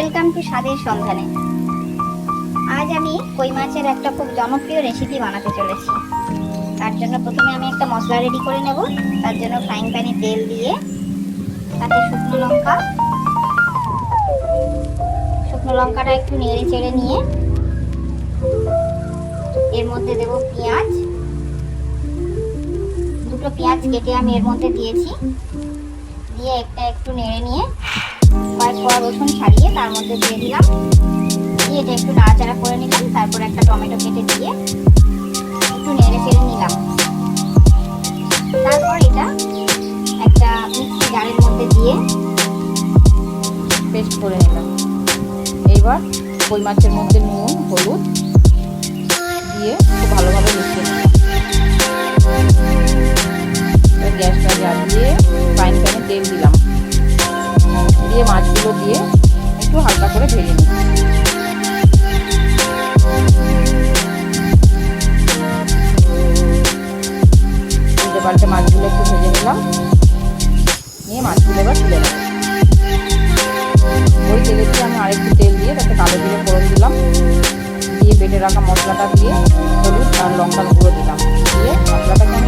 Welcome to স্বাদের সন্ধানে। আজ আমি কই মাছের একটা খুব জনপ্রিয় রেসিপি বানাতে চলেছি। তার জন্য প্রথমে আমি একটা মশলা রেডি করে নেব। তার জন্য ফ্রাইং প্যানে তেল দিয়ে তাতে শুকনো লঙ্কা, শুকনো লঙ্কাটা একটু নেড়ে চেড়ে নিয়ে এর মধ্যে দেব পেঁয়াজ। দুটো পেঁয়াজ কেটে আমি এর মধ্যে দিয়েছি। দিয়ে একটা একটু নেড়ে নিয়ে রসুন ছাড়িয়ে তার মধ্যে দিয়ে দিলাম। দিয়ে এটা একটু নাড়াচাড়া করে নিলাম, তারপর একটা টমেটো কেটে দিয়ে একটু নেড়ে চেড়ে নিলাম। তারপর এটা একটা মিক্সি জারের মধ্যে দিয়ে পেস্ট করে নিলাম। এইবার কই মাছের মধ্যে নুন, হলুদ দিয়ে ভালোভাবে মিশিয়ে নিলাম। একটু হালকা করে ভেজে নিই। পাল্টে মাছগুলো একটু ভেজে নিলাম। নিয়ে মাছগুলো এবার তুলে নেব। ওই তেলেতে আমি আরেকটু তেল দিয়ে তাতে কালো জিরে ফোড়ন দিলাম। দিয়ে বেটে রাখা মশলাটা দিয়ে হলুদ আর লঙ্কার গুঁড়ো দিলাম। দিয়ে মশলাটাকে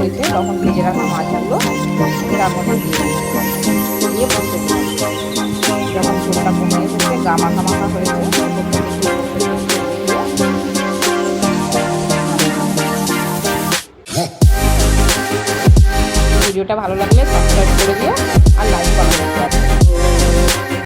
হয়েছে, তখন ভেজে রাখা মাছগুলো তার মধ্যে দিয়ে বসে যখন ছোটটা কমে এসেছে, গা মাখা মাখা হয়েছে, ভিডিওটা ভালো লাগলে সাবস্ক্রাইব করে দিও আর লাইক কমেন্ট